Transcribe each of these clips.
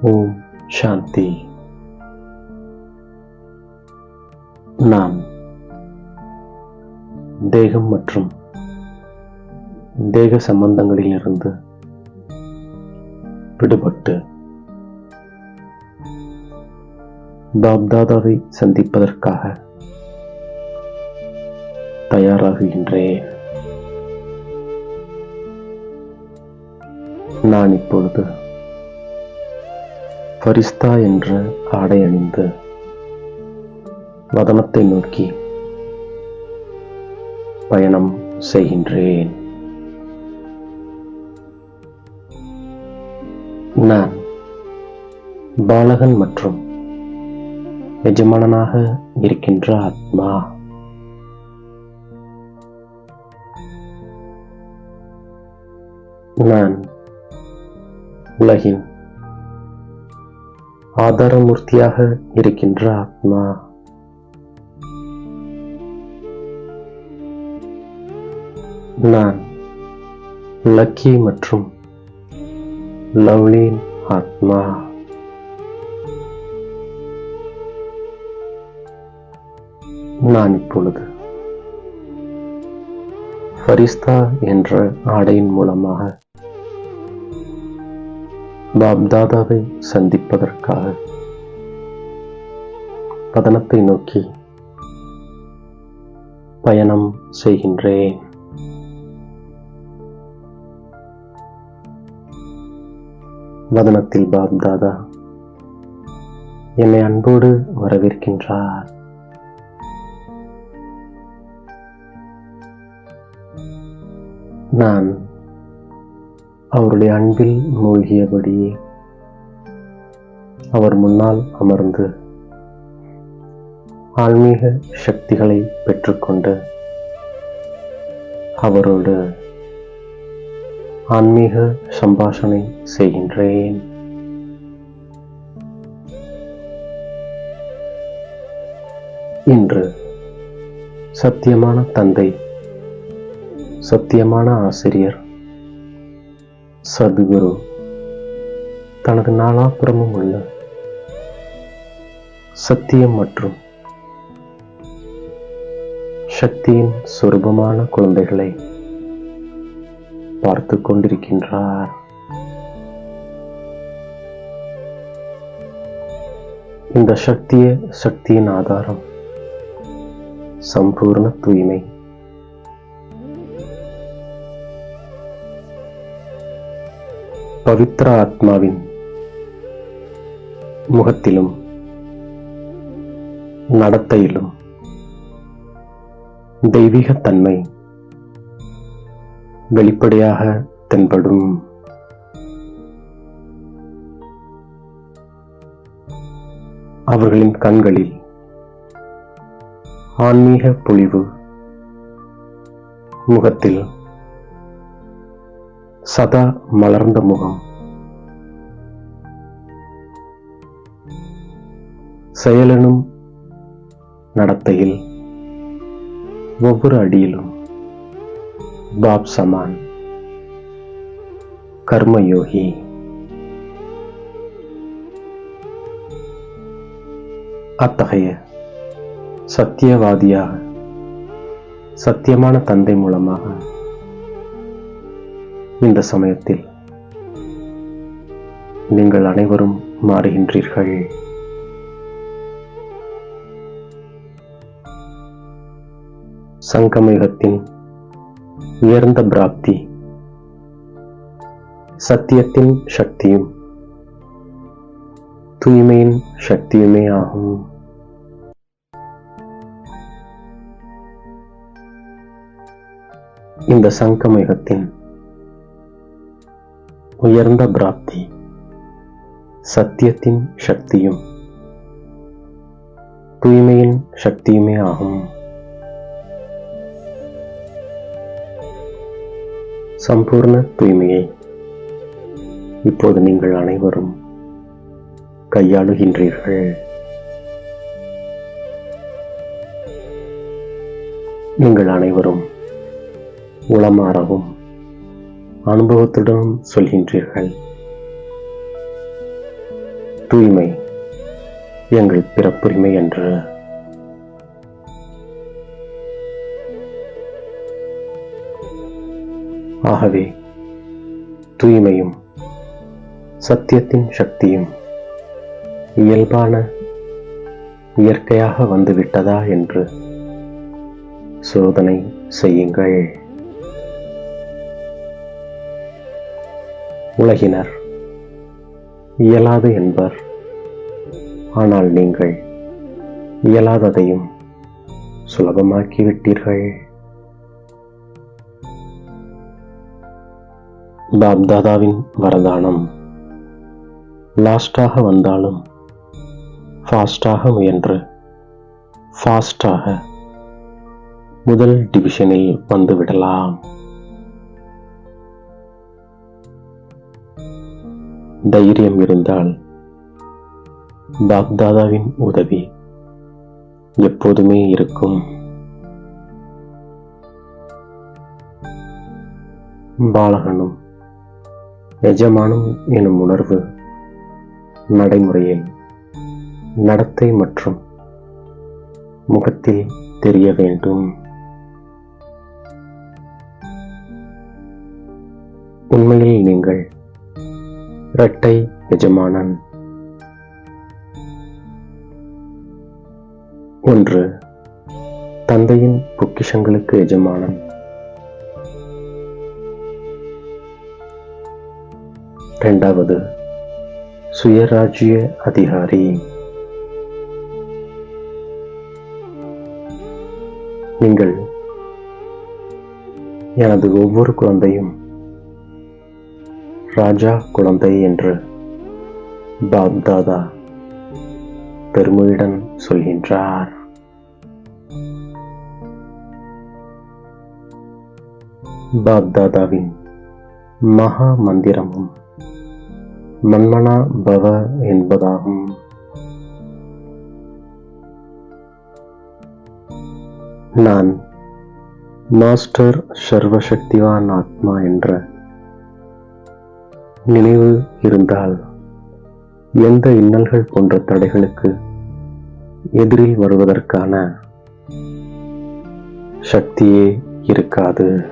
ஓம் சாந்தி நான் தேகம் மற்றும் தேக சம்பந்தங்களிலிருந்து விடுபட்டு பாப்தாதாவை சந்திப்பதற்காக தயாராகுகின்றேன் நான் இப்பொழுது ஃபரிஸ்தா என்ற ஆடை அணிந்து வதனத்தை நோக்கி பயணம் செய்கின்றேன். நான் பாலகன் மற்றும் எஜமானனாக இருக்கின்ற ஆத்மா. நான் உலகின் ஆதாரமூர்த்தியாக இருக்கின்ற ஆத்மா. நான் லக்கி மற்றும் லவ்லின் ஆத்மா. நான் இப்பொழுது ஃபரிஸ்தா என்ற ஆடையின் மூலமாக பாப்தாதாவை சந்திப்பதற்காக. பதனத்தை நோக்கி பயணம் செய்கின்றேன். வதனத்தில் பாப்தாதா என்னை அன்போடு வரவேற்கின்றார். நான் அவருடைய அன்பில் மூழ்கியபடியே அவர் முன்னால் அமர்ந்து ஆன்மீக சக்திகளை பெற்றுக்கொண்டு அவரோடு ஆன்மீக சம்பாஷணை செய்கின்றேன். இன்று சத்தியமான தந்தை சத்தியமான ஆசிரியர் சதுகுரு தனது நாலாபுறமும் உள்ள சத்தியம் மற்றும் சக்தியின் சொரூபமான குழந்தைகளை பார்த்து கொண்டிருக்கின்றார். இந்த சக்திய சக்தியின் ஆதாரம் சம்பூர்ண தூய்மை. பவித்ர ஆத்மாவின் முகத்திலும் நடத்தையிலும் தெய்வீகத்தன்மை வெளிப்படையாக தென்படும். அவர்களின் கண்களில் ஆன்மீக பொழிவு முகத்தில் சதா மலர்ந்த முகம். செயலனும் நடத்தையில் ஒவ்வொரு அடியிலும் பாப் சமான் கர்மயோகி. அத்தகைய சத்தியவாதியாக சத்தியமான தந்தை மூலமாக இந்த சமயத்தில் நீங்கள் அனைவரும் மாறுகின்றீர்கள். சங்கமயுகத்தின் உயர்ந்த பிராப்தி சத்தியத்தின் சக்தியும் தூய்மையின் சக்தியுமே ஆகும். இந்த சங்கமயுகத்தின் உயர்ந்த பிராப்தி சத்தியத்தின் சக்தியும் தூய்மையின் சக்தியுமே ஆகும். சம்பூர்ண தூய்மையை இப்போது நீங்கள் அனைவரும் கையாளுகின்றீர்கள். நீங்கள் அனைவரும் உளமாறவும் அனுபவத்துடன் சொல்கின்றீர்கள். தூய்மை எங்கள் பிறப்புரிமை என்று. ஆகவே தூய்மையும் சத்தியத்தின் சக்தியும் இயல்பான இயற்கையாக வந்துவிட்டதா என்று சோதனை செய்யுங்கள். உலகினர். இயலாது என்பர். ஆனால் நீங்கள் இயலாததையும் சுலபமாக்கிவிட்டீர்கள். பாப்தாதாவின் வரதானம் லாஸ்டாக வந்தாலும் ஃபாஸ்டாக முயன்று ஃபாஸ்டாக முதல் டிவிஷனில் வந்துவிடலாம் தைரியம் இருந்தால் பாக்தாதாவின் உதவி எப்போதுமே இருக்கும். பாலகனும் எஜமானும் எனும் உணர்வு நடைமுறையில் நடத்தை மற்றும் முகத்தில் தெரிய வேண்டும். உண்மையில் நீங்கள் இரட்டை எஜமானன். ஒன்று தந்தையின் பொக்கிஷங்களுக்கு எஜமானன். இரண்டாவது சுயராஜ்ய அதிகாரி. நீங்கள் எனது ஒவ்வொரு குழந்தையும் ராஜா குழந்தை என்று பாப்தாதா பெருமையுடன் சொல்கின்றார். பாப்தாதாவின் மகா மந்திரமும் மன்மனா பவ என்பதாகும். நான் மாஸ்டர் சர்வசக்திவான் ஆத்மா என்ற நினைவு இருந்தால் எந்த இன்னல்கள் போன்ற தடைகளுக்கு எதிரில் வருவதற்கான சக்தியே இருக்காது.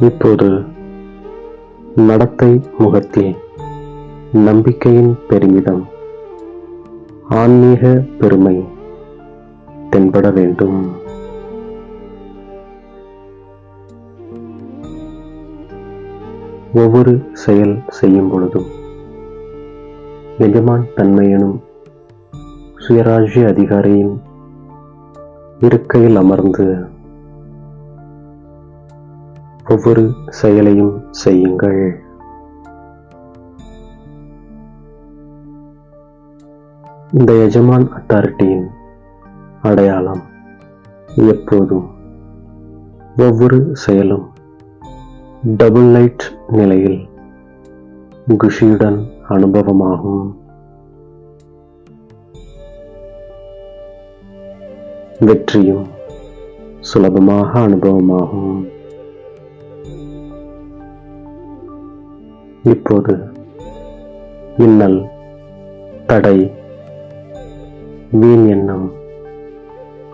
இப்போது நடத்தை முகத்தில் நம்பிக்கையின் பெருமிதம் ஆன்மீக பெருமை தென்பட வேண்டும். ஒவ்வொரு செயல் செய்யும் பொழுதும் எஜமான் தன்மையனும் சுயராஜ்ய அதிகாரியின் இருக்கையில் அமர்ந்து ஒவ்வொரு செயலையும் செய்யுங்கள். இந்த எஜமான் அத்தாரிட்டியின் அடையாளம் எப்போதும் ஒவ்வொரு செயலும் டபுள் லைட் நிலையில் குஷியுடன் அனுபவமாகும். வெற்றியும் சுலபமாக அனுபவமாகும். இப்போது இன்னல் தடை வீண் எண்ணம்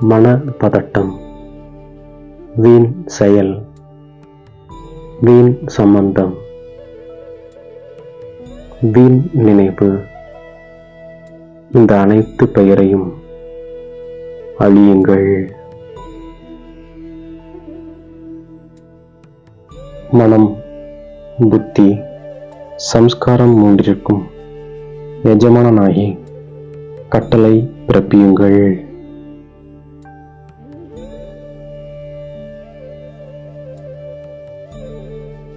மன பதட்டம் வீண் செயல் வீண் சம்பந்தம் வீண் நினைவு இந்த அனைத்து பெயரையும் அழியுங்கள். மனம் புத்தி சம்ஸ்காரம் மூன்றிற்கும் எஜமானனாகி கட்டளை பிறப்பியுங்கள்.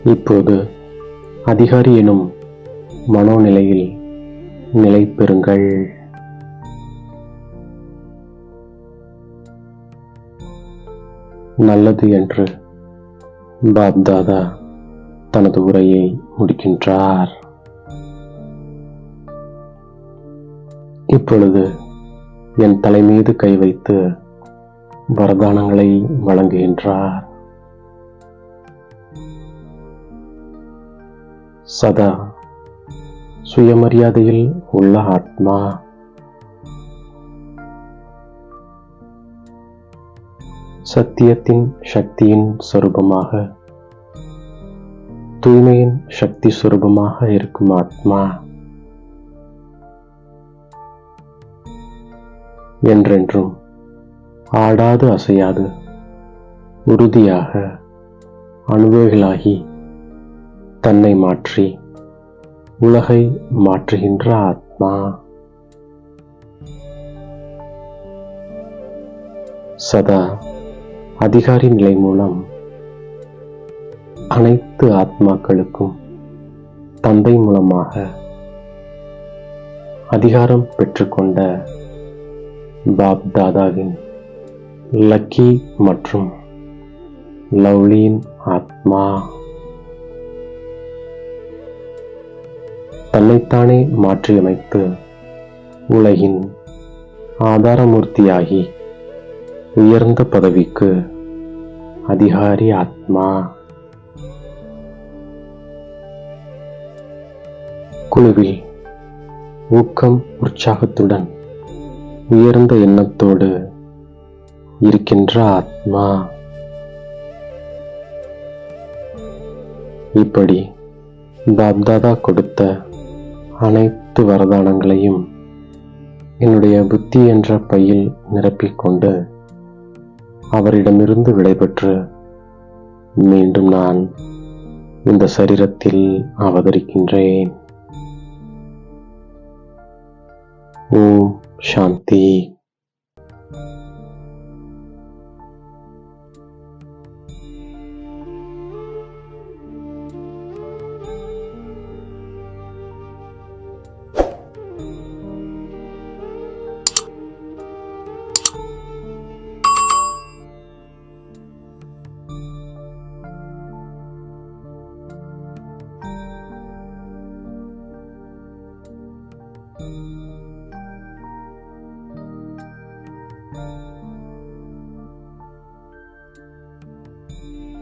இப்போது அதிகாரி எனும் மனோநிலையில் நிலை பெறுங்கள் நல்லது என்று பாப்தாதா தனது உரையை முடிக்கின்றார். இப்பொழுது என் தலைமீது கை வைத்து வரதானங்களை வழங்குகின்றார். சதா சுயமரியாதையில் உள்ள ஆத்மா. சத்தியத்தின் சக்தியின் சொரூபமாக தூய்மையின் சக்தி சுரூபமாக இருக்கும் ஆத்மா என்றென்றும் ஆடாது அசையாது உறுதியாக அணுவைகளாகி தன்னை மாற்றி உலகை மாற்றுகின்ற ஆத்மா. சதா அதிகாரி நிலை மூலம் அனைத்து ஆத்மாக்களுக்கும் தந்தை மூலமாக அதிகாரம் பெற்றுக்கொண்ட பாப் தாதாவின் லக்கி மற்றும் லவ்லியின் ஆத்மா. தன்னைத்தானே மாற்றியமைத்து உலகின் ஆதாரமூர்த்தியாகி உயர்ந்த பதவிக்கு அதிகாரி ஆத்மா. குழுவில் ஊக்கம் உற்சாகத்துடன் உயர்ந்த எண்ணத்தோடு இருக்கின்ற ஆத்மா. இப்படி பாப்தாதா கொடுத்த அனைத்து வரதானங்களையும் என்னுடைய புத்தி என்ற பையில் நிரப்பிக்கொண்டு அவரிடமிருந்து விடைபெற்று மீண்டும் நான் இந்த சரீரத்தில் அவதரிக்கின்றேன். ஓம் சாந்தி.